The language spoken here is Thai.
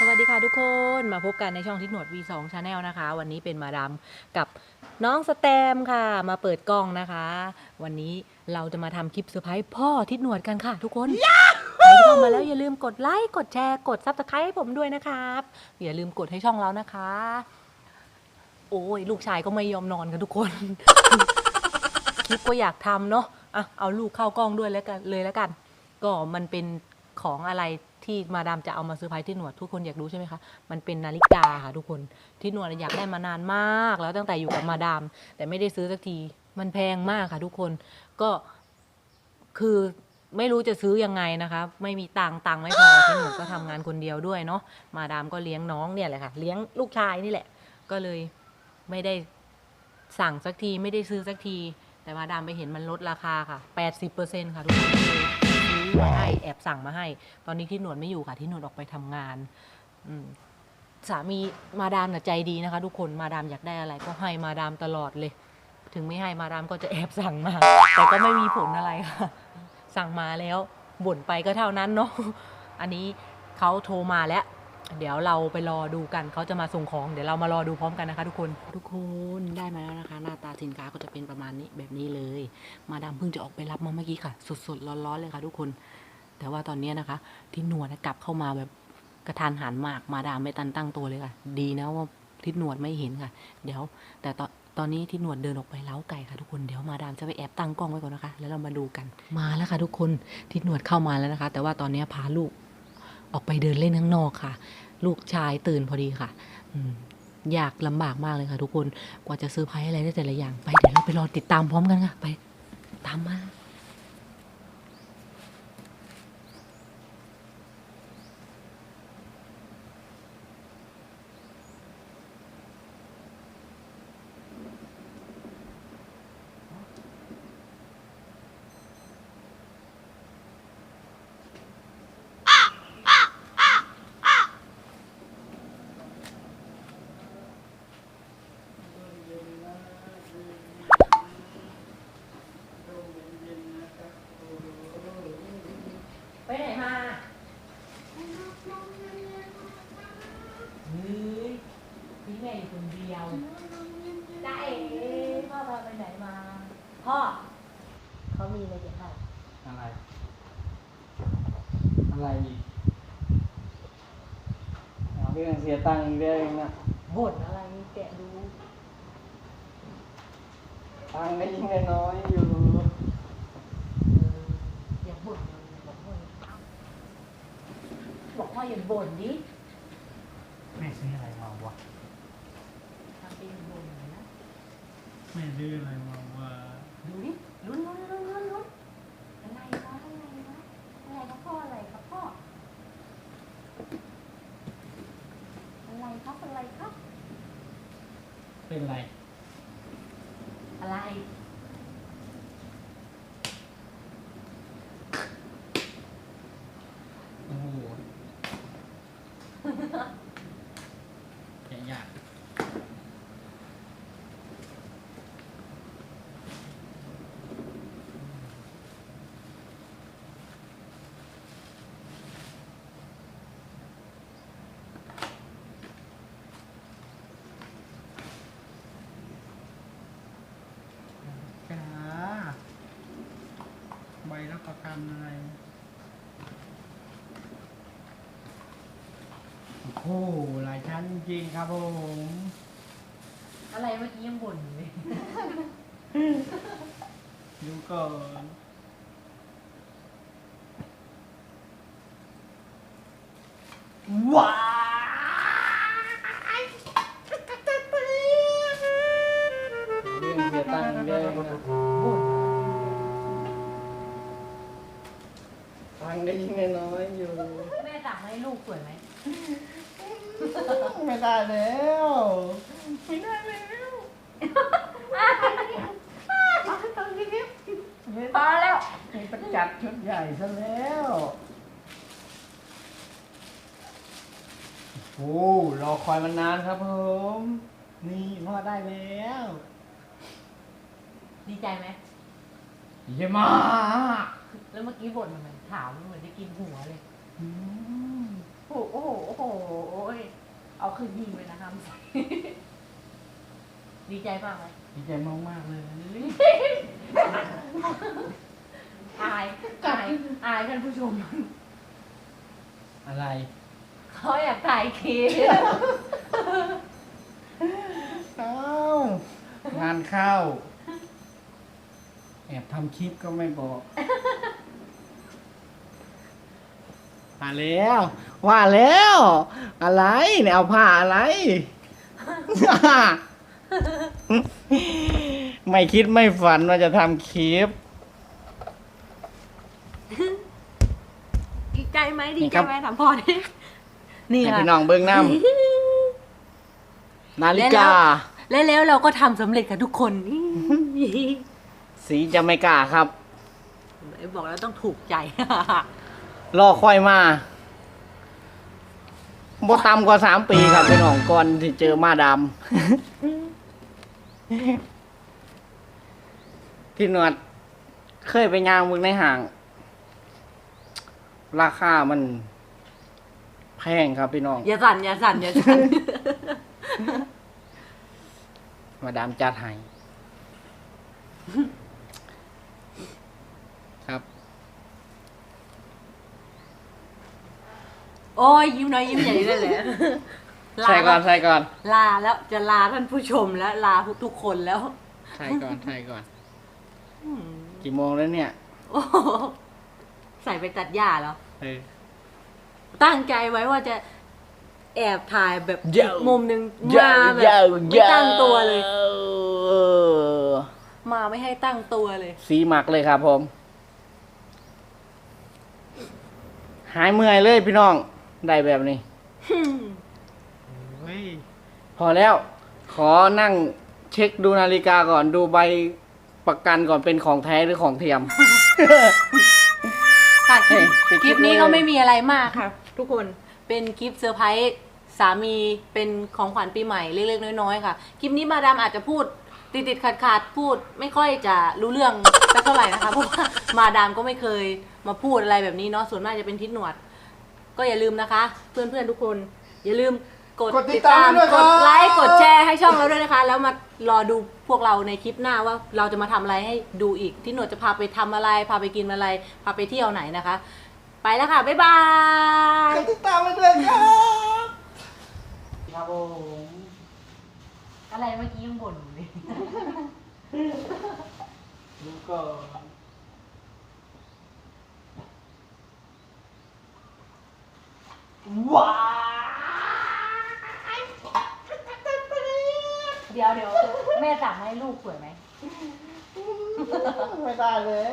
สวัสดีค่ะทุกคนมาพบกันในช่องทิศหนวด V2 Channel นะคะ วันนี้เป็นมาดามกับน้องสแตมค่ะ มาเปิดกล้องนะคะ วันนี้เราจะมาทำคลิปเซอร์ไพรส์พ่อทิศหนวดกันค่ะ ทุกคนใครที่เข้ามาแล้วอย่าลืมกดไลค์กดแชร์กดซับสไครต์ให้ผมด้วยนะครับ อย่าลืมกดให้ช่องเรานะคะ โอ้ยลูกชายก็ไม่ยอมนอนกันทุกคน คลิปก็อยากทำเนาะอะเอาลูกเข้ากล้องด้วยแล้วกันเลยแล้วกัน ก็มันเป็นของอะไร ที่มาดามจะเอามาเซอร์ไพรส์ที่หนวดทุกคนอยากรู้ใช่ไหมคะ มันเป็นนาฬิกาค่ะทุกคนที่หนวดอยากได้มานานมาก แล้วตั้งแต่อยู่กับมาดาม แต่ไม่ได้ซื้อสักทีมันแพงมากค่ะทุกคนก็คือไม่รู้จะซื้อยังไงนะคะไม่มีตังค์ตังค์ไม่พอที่หนวดก็ทำงานคนเดียวด้วยเนาะมาดามก็เลี้ยงน้องเนี่ยแหละค่ะ เลี้ยงลูกชายนี่แหละ ก็เลยไม่ได้สั่งสักทีไม่ได้ซื้อสักที แต่มาดามไปเห็นมันลดราคาค่ะ 80%ค่ะทุกคน ก็เลยซื้อมาให้แอบสั่งมาให้ ตอนนี้ที่หนวดไม่อยู่ค่ะที่หนวดออกไปทำงานอืมสามีมาดามน่ะใจดีนะคะ ทุกคนมาดามอยากได้อะไร ก็ให้มาดามตลอดเลย ถึงไม่ให้มาดามก็จะแอบสั่งมา แต่ก็ไม่มีผลอะไรค่ะ สั่งมาแล้วบ่นไปก็เท่านั้นเนาะอันนี้เขาโทรมาแล้ว เดี๋ยวเราไปรอดูกันเขาจะมาส่งของ เดี๋ยวเรามารอดูพร้อมกันนะคะ ทุกคนทุกคนได้มาแล้วนะคะ หน้าตาสินค้าก็จะเป็นประมาณนี้แบบนี้เลย มาดามเพิ่งจะออกไปรับมาเมื่อกี้ค่ะ สดๆร้อนๆเลยค่ะ ทุกคน แต่ว่าตอนนี้นะคะ ที่หนวดกลับเข้ามาแบบกระทันหันมากมาดามไม่ตันตั้งตัวเลยค่ะ ดีนะว่าทิศหนวดไม่เห็นค่ะ เดี๋ยว แต่ตอนตอนนี้ที่หนวดเดินออกไปเล้าไก่ค่ะทุกคนเดี๋ยวมาดามจะไปแอบตั้งกล้องไว้ก่อนนะคะ แล้วเรามาดูกันมาแล้วค่ะ ทุกคนทิศหนวดเข้ามาแล้วนะคะ แต่ว่าตอนนี้พาลูก ออกไปเดินเล่นข้างนอกค่ะ ลูกชายตื่นพอดีค่ะอยากลำบากมากเลยค่ะ ทุกคนกว่าจะซื้อไพ่อะไรได้แต่ละอย่าง ไปเดี๋ยวเราไปรอติดตามพร้อมกันค่ะ ไปตามมา แม่อยู่คนเดียวจ้าเอ๋พ่อพาไปไหนมา พ่อเขามีอะไรจะให้อะไร อะไรอีกเอาเรื่องเสียตังค์อีกเรื่องนะบ่นอะไรแกะดูตังค์ก็ยิ่งได้น้อยอยู่เอออย่าบ่นเลยบอกพ่อบอกพ่ออย่าบ่นดิแม่ซื้ออะไรมาวะ ทำเป็นบ่นเลยนะ แม่ซื้ออะไรมาวะดูดิลุ้นลุ้นลุ้นลุ้นลุ้นอะไรคะอะไรคะอะไรครับพ่ออะไรครับพ่ออะไรครับอะไรครับ เป็นไร อะไร โอ้โหแกะยากจ้า ใบรับประกันอะไรโอ้โหหลายชั้นจริงๆครับผมอะไรเมื่อกี้ยังบ่นอยู่เลยดูก่อนว้ายเรื่องเสียตังค์เรื่องนะ บ่นตังค์ได้ยิ่งได้น้อยอยู่ แม่สั่งให้ลูกสวยไหมไม่ได้แล้วไม่ได้แล้วไม่พอแล้ว มีประจัดชุดใหญ่ซะแล้วโอ้รอคอยมานานครับผมนี่พ่อได้แล้วดีใจไหมเยี่ยมมาก แล้วเมื่อกี้บ่นทำไมถามเหมือนจะกินหัวเลยอืมโอ้โห โอ้โหโอ้โหขึ้นยิงเลยนะคะดีใจมากไหมดีใจมากมากๆเลยอายอายอายท่านผู้ชม อะไรเขาอยากถ่ายคลิปเอ้างานเข้า แอบทำคลิปก็ไม่บอก มาแล้วว่าแล้ว อะไรเนี่ยเอาผ้าอะไร ไม่คิดไม่ฝันว่าจะทำคลิป ดีใจไหมดีนี่ใจครับ ไหมถามพ่อดินี่ให้ค่ะ พี่น้องเบิ้งน้ำนาฬิกา แล้วแล้วเราก็ทำสำเร็จกับทุกคนสีจะไม่กล้าครับ บอกแล้วต้องถูกใจ รอค่อยมาบ่ต่ำกว่าสามปีครับพี่น้องก่อนที่เจอมาดำที่หนวดเคยไปย่างมึงในห้าง ราคามันแพงครับพี่น้อง อย่าสั่นอย่าสั่นอย่าสั่นมาดามจัดให้ครับ โอ้ยยิ้มน้อยยิ้มใหญ่เลยแหละลาใส่ก่อนใส่ก่อนลาแล้วจะลาท่านผู้ชมแล้วลาทุกคนแล้วใส่ก่อนใส่ก่อน อืมกี่โมงแล้วเนี่ยโอ้โหใส่ไปตัดหญ้าแล้วเออ ตั้งใจไว้ว่าจะแอบถ่ายแบบเยอะอีกมุมหนึ่งมาแบบไม่ตั้งตัวเลย มาไม่ให้ตั้งตัวเลย สีหมักเลยครับผม หายเมื่อยเลยพี่น้อง ได้แบบนี้พอแล้ว ขอนั่งเช็คดูนาฬิกาก่อนดูใบประกันก่อนเป็นของแท้หรือของเทียม ค่ะคลิปเฮ้ยคลิปนี้ไปคลิปเลยก็ไม่มีอะไรมากค่ะ ทุกคนเป็นคลิปเซอร์ไพรส์สามีเป็นของขวัญปีใหม่เล็กๆน้อยๆค่ะ คลิปนี้มาดามอาจจะพูดติดติดขัดขาดๆพูดไม่ค่อยจะรู้เรื่องสักเท่าไหร่นะคะเพราะว่ามาดามก็ไม่เคยมาพูดอะไรแบบนี้เนาะส่วนมากจะเป็นทิศหนวด ก็อย่าลืมนะคะ เพื่อนๆทุกคน อย่าลืมกดกดติดตามด้วยคกรับ ดไลค์กดแชร์ให้ช่องเราด้วยนะคะ แล้วมารอดูพวกเราในคลิปหน้าว่าเราจะมาทำอะไรให้ดูอีกที่หนวดจะพาไปทำอะไร พาไปกินอะไร พาไปเที่ยวไหนนะคะ ไปแล้วค่ะบ๊ายบาย ติดตามไปด้วยครับ ครับผมอะไรเมื่อกี้ยังบ่นอยู่เลย ดูก่อน ว้าเดี๋ยวเดี๋ยวแม่สั่งให้ลูกสวยไหม ไม่ได้เลย